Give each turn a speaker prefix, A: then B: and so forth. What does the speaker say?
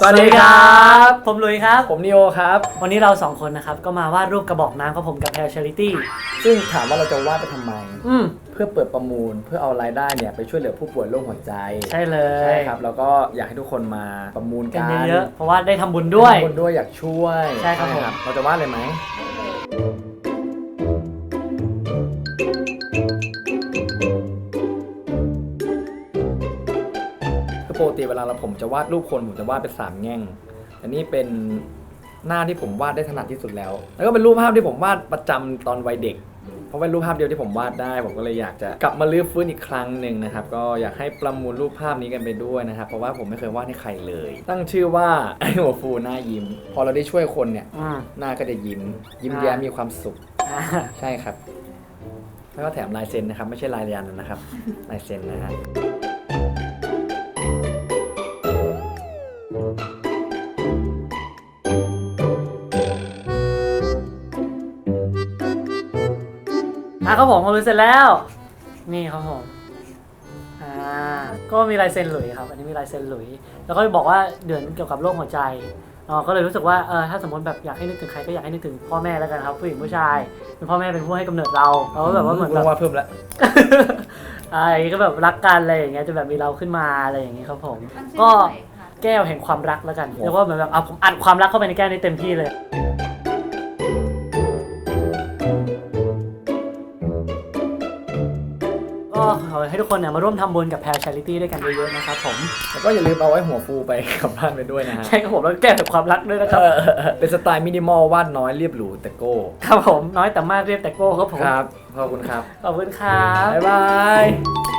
A: สวัสดีครับ
B: ผมลุยครับ
A: ผมนิโอครับ
B: วันนี้เราสองคนนะครับ ก็มาวาดรูปกระบอกน้ำของผมกับแพลช h ริตี้
A: ซึ่งถามว่าเราจะวาดไปทำไม
B: อืม
A: เพื่อเปิดประมูลเพื่อเอารายได้เนี่ยไปช่วยเหลือผู้ป่วยโรคหัวใจ
B: ใช่เลย
A: ใช่ครับ แล้วก็อยากให้ทุกคนมาประมูล
B: กั
A: กันน
B: เยอะๆเพราะว่าได้ทำบุญด้วย
A: ทุกคนด้วยอยากช่วย
B: ใช่ครับผม
A: เราจะวาดเลยไหม ปกติเวลาเราผมจะวาดรูปคนผมจะวาดเป็นสามแง่งอันนี้เป็นหน้าที่ผมวาดได้ถนัดที่สุดแล้ว แล้วก็เป็นรูปภาพที่ผมวาดประจำตอนวัยเด็ก เพราะเป็นรูปภาพเดียวที่ผมวาดได้ ผมก็เลยอยากจะกลับมาลื้อฟื้นอีกครั้งหนึ่งนะครับ ก็อยากให้ประมูลรูปภาพนี้กันไปด้วยนะครับ เพราะว่าผมไม่เคยวาดให้ใครเลย ตั้งชื่อว่าไอหัวฟูหน้ายิ้ม พอเราได้ช่วยคนเนี่ย
B: อืม
A: หน้าก็จะยิ้ม ยิ้ม
B: อ่า
A: แย้มมีความสุข
B: อ่า
A: ใช่ครับ แล้วก็แถมลายเซ็นนะครับ ไม่ใช่ลายยันนะครับ ลายเซ็นนะฮะ
B: อะครับผมมาลุยเสร็จแล้ว นี่ครับผมอ่าก็มีลายเซ็นหลุยครับ อันนี้มีลายเซ็นหลุย แล้วก็บอกว่าเดือนเกี่ยวกับโรคหัวใจอ๋อก็เลยรู้สึกว่าเออถ้าสมมติแบบอยากให้นึกถึงใครก็อยากให้นึกถึงพ่อแม่แล้วกันครับผู้หญิงผู้ชายเป็นพ่อแม่เป็นผู้ให้กำเนิดเราเราก็แบบว่าเหมือนแบบ
A: วาดเพิ่มแล้ว
B: อะไรอย่างงี้ก็แบบรักกันอะไรอย่างเงี้ยจะแบบมีเราขึ้นมาอะไรอย่างงี้ครับผมก็แก้วแห่งความรักแล้วกัน
A: โอ้
B: เรียกว่าเหมือนแบบเอาผมอัดความรักเข้าไปในแก้วนี้เต็มที่เลย ก็ขอให้ทุกคนเนี่ยมาร่วมทำบุญกับแพรช h ริตี้ด้วยกันเยอะๆนะครับผม
A: แล้วก็อย่าลืมเอาไว้หัวฟูไปกลับบ้านไปด้วยนะฮะ
B: ใช่ครับผมแล้วแก้วแห่งความรักด้วยนะครับ
A: เออเป็นสไตล์มินิมอลวาดน้อยเรียบหรูแต่โก้
B: ครับผมน้อยแต่มากเรียบแต่โก้ครับผม
A: ครับขอบคุณครับ
B: ขอบคุณครับ
A: บ๊ายบาย